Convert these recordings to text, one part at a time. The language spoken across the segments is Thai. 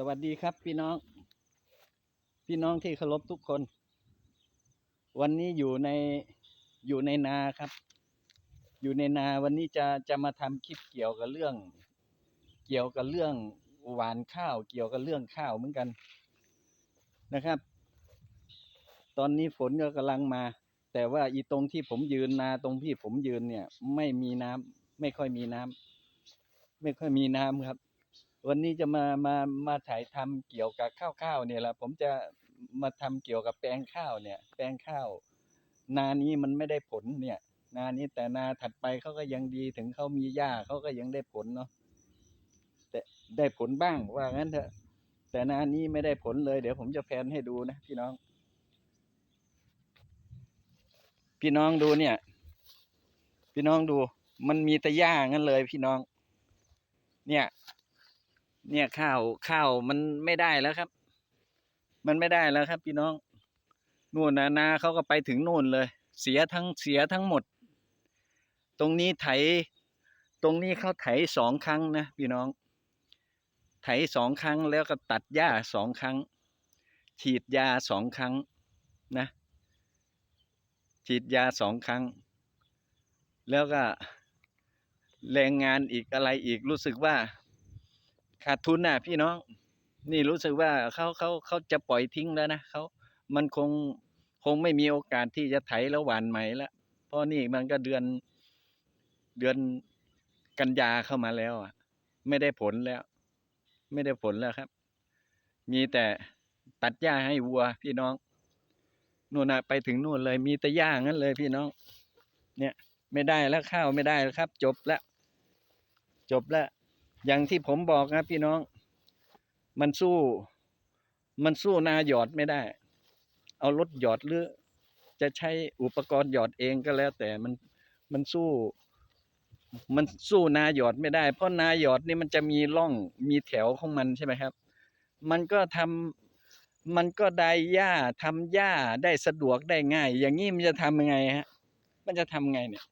สวัสดีครับพี่น้อง พี่น้องที่เคารพทุกคน วันนี้อยู่ในอยู่ในนาครับ อยู่ในนาวันนี้จะจะมาทำคลิปเกี่ยวกับเรื่อง เกี่ยวกับเรื่องหวานข้าว เกี่ยวกับเรื่องข้าวเหมือนกันนะครับ ตอนนี้ฝนก็กำลังมา แต่ว่าอีตรงที่ผมยืนนาตรงที่ผมยืนเนี่ย ไม่มีน้ำไม่ค่อยมีน้ำไม่ค่อยมีน้ำครับ วันนี้จะมามามาถ่ายทำเกี่ยวกับข้าวข้าวเนี่ยแหละผมจะมาทำเกี่ยวกับแปลงข้าวเนี่ย แปลงข้าว นานี้มันไม่ได้ผลเนี่ย นานี้แต่นาถัดไปเขาก็ยังดีถึงเขามีหญ้าเขาก็ยังได้ผลเนาะแต่ได้ผลบ้างว่างั้นเถอะ แต่นานี้ไม่ได้ผลเลย เดี๋ยวผมจะแพนให้ดูนะพี่น้อง พี่น้องดูเนี่ย พี่น้องดู มันมีแต่หญ้างั้นเลยพี่น้อง เนี่ย เนี่ยข้าวข้าวมันไม่ได้แล้วครับ มันไม่ได้แล้วครับ พี่น้องนู่นนะนาเขาก็ไปถึงนู่นเลย เสียทั้งเสียทั้งหมด ตรงนี้ไถ ตรงนี้เขาไถสองครั้งนะพี่น้อง ไถสองครั้งแล้วก็ตัดหญ้าสองครั้ง ฉีดยาสองครั้งนะ ฉีดยาสองครั้ง แล้วก็แรงงานอีกอะไรอีกรู้สึกว่า ขาดทุนน่ะ พี่น้อง นี่รู้สึกว่าเขาเขาเขาจะปล่อยทิ้งแล้วนะเขามันคงคงไม่มีโอกาสที่จะไถแล้วหวานใหม่ล้วเพราะนี่มันก็เดือนเดือนกันยาเข้ามาแล้วอะ ไม่ได้ผลแล้ว ไม่ได้ผลแล้วครับ มีแต่ตัดหญ้าให้วัว พี่น้องนู่นน่ะไปถึงนู่นเลย มีแต่หญ้างั้นเลยพี่น้อง เนี่ย ไม่ได้แล้วข้าวไม่ได้แล้วครับ จบแล้ว จบแล้ว อย่างที่ผมบอกนะพี่น้อง มันสู้ มันสู้นาหยอดไม่ได้ เอารถหยอดหรือ จะใช้อุปกรณ์หยอดเองก็แล้ว แต่มันมันสู้ มันสู้นาหยอดไม่ได้ เพราะนาหยอดนี่มันจะมีร่องมีแถวของมันใช่ไหมครับ มันก็ทำมันก็ได้หญ้าทำหญ้าได้สะดวกได้ง่าย อย่างนี้มันจะทำยังไงฮะ มันจะทำไงเนี่ย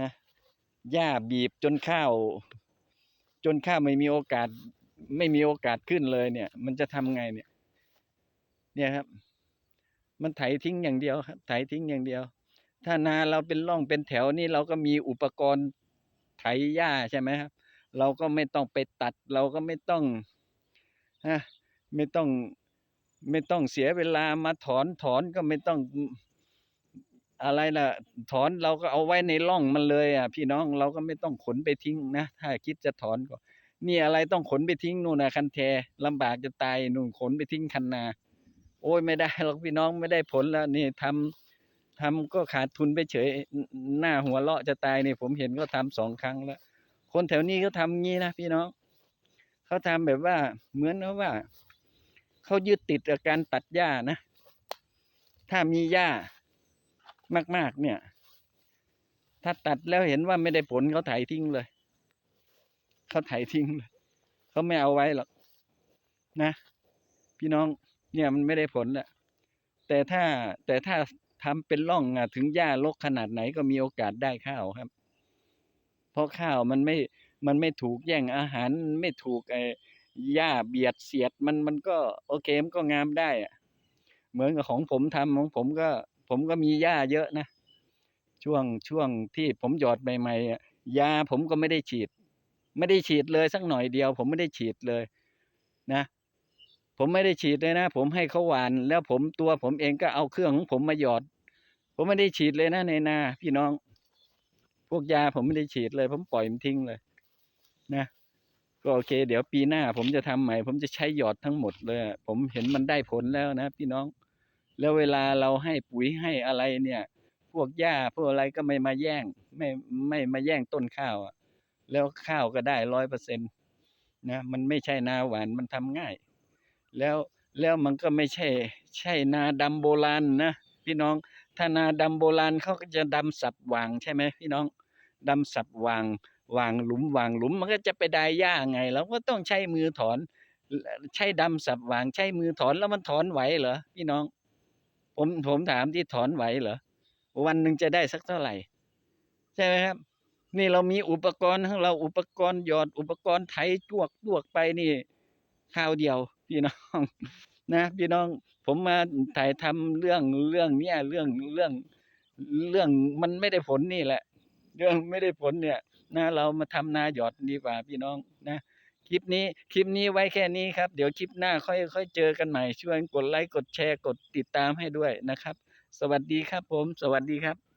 ฮะหญ้าบีบจนข้าว จนข้าไม่มีโอกาส ไม่มีโอกาสขึ้นเลยเนี่ย มันจะทำไงเนี่ย เนี่ยครับ มันไถทิ้งอย่างเดียวครับไถทิ้งอย่างเดียว ถ้านาเราเป็นร่องเป็นแถวนี่เราก็มีอุปกรณ์ไถหญ้าใช่ไหมครับ เราก็ไม่ต้องไปตัด เราก็ไม่ต้องฮะไม่ต้องไม่ต้องเสียเวลามาถอนถอนก็ไม่ต้อง อะไรล่ะ ถอนเราก็เอาไว้ในร่องมันเลย อะ พี่น้องเราก็ไม่ต้องขนไปทิ้งนะถ้าคิดจะถอนก็นี่อะไรต้องขนไปทิ้งนู่นนะคันแทลำบากจะตายนู่นขนไปทิ้งคันนา โอ้ยไม่ได้หรอกพี่น้องไม่ได้ผลแล้วนี่ทำทำก็ขาดทุนไปเฉยหน้าหัวเราะจะตายนี่ผมเห็นก็ทำสองครั้งแล้ว คนแถวนี้เขาทำงี้นะพี่น้องเขาทำแบบว่าเหมือนว่าเขายึดติดกับการตัดหญ้านะ ถ้ามีหญ้า มาก ๆ เนี่ย ถ้าตัดแล้วเห็นว่าไม่ได้ผลเขาไถทิ้งเลย เขาไถทิ้งเลยเขาไม่เอาไว้หรอกนะ พี่น้องเนี่ยมันไม่ได้ผลแหละแต่ถ้าแต่ถ้าทำเป็นร่องอะถึงหญ้ารกขนาดไหนก็มีโอกาสได้ข้าวครับ เพราะข้าวมันไม่มันไม่ถูกแย่งอาหารไม่ถูกไอ้หญ้าเบียดเสียดมันมันก็โอเคมันก็งามได้อะเหมือนกับของผมทำของผมก็ ผมก็มีหญ้าเยอะนะ ช่วงช่วงที่ผมหยอดใหม่ๆยาผมก็ไม่ได้ฉีด ไม่ได้ฉีดเลยสักหน่อยเดียว ผมไม่ได้ฉีดเลยนะ ผมไม่ได้ฉีดเลยนะ ผมให้เขาหวาน แล้วผมตัวผมเองก็เอาเครื่องของผมมาหยอด ผมไม่ได้ฉีดเลยนะในนาพี่น้อง พวกยาผมไม่ได้ฉีดเลย ผมปล่อยมันทิ้งเลย นะก็โอเค เดี๋ยวปีหน้าผมจะทำใหม่ ผมจะใช้หยอดทั้งหมดเลย ผมเห็นมันได้ผลแล้วนะ พี่น้อง แล้วเวลาเราให้ปุ๋ยให้อะไรเนี่ย พวกหญ้าพวกอะไรก็ไม่มาแย่ง ไม่ไม่มาแย่งต้นข้าวอะ แล้วข้าวก็ได้ร้อยเปอร์เซ็นต์นะมันไม่ใช่นาหวานมันทำง่าย แล้วแล้วมันก็ไม่ใช่ ใช่นาดำโบราณนะพี่น้องถ้านาดำโบราณเขาก็จะดำสับหวางใช่ไหมพี่น้องดำสับหวางหวางหลุมหวางหลุมมันก็จะไปได้หญ้าไงเราก็ต้องใช้มือถอน ใช้ดำสับหวางใช้มือถอนแล้วมันถอนไหวเหรอพี่น้อง ผมผมถามที่ถอนไหวเหรอวันหนึ่งจะได้สักเท่าไหร่ ใช่ไหมครับ นี่เรามีอุปกรณ์ของเราอุปกรณ์หยอดอุปกรณ์ไถจวกจวกไปนี่ข้าวเดียว พี่น้องนะพี่น้องผมมาถ่ายทำเรื่องเรื่องเนี้ยเรื่องเรื่องเรื่องมันไม่ได้ผลนี่แหละ เรื่องไม่ได้ผลเนี่ยนะเรามาทำนาหยอดดีกว่าพี่น้องนะ คลิปนี้คลิปนี้ไว้แค่นี้ครับ เดี๋ยวคลิปหน้าค่อยค่อยเจอกันใหม่ช่วยกดไลค์กดแชร์กดติดตามให้ด้วยนะครับ สวัสดีครับผม สวัสดีครับ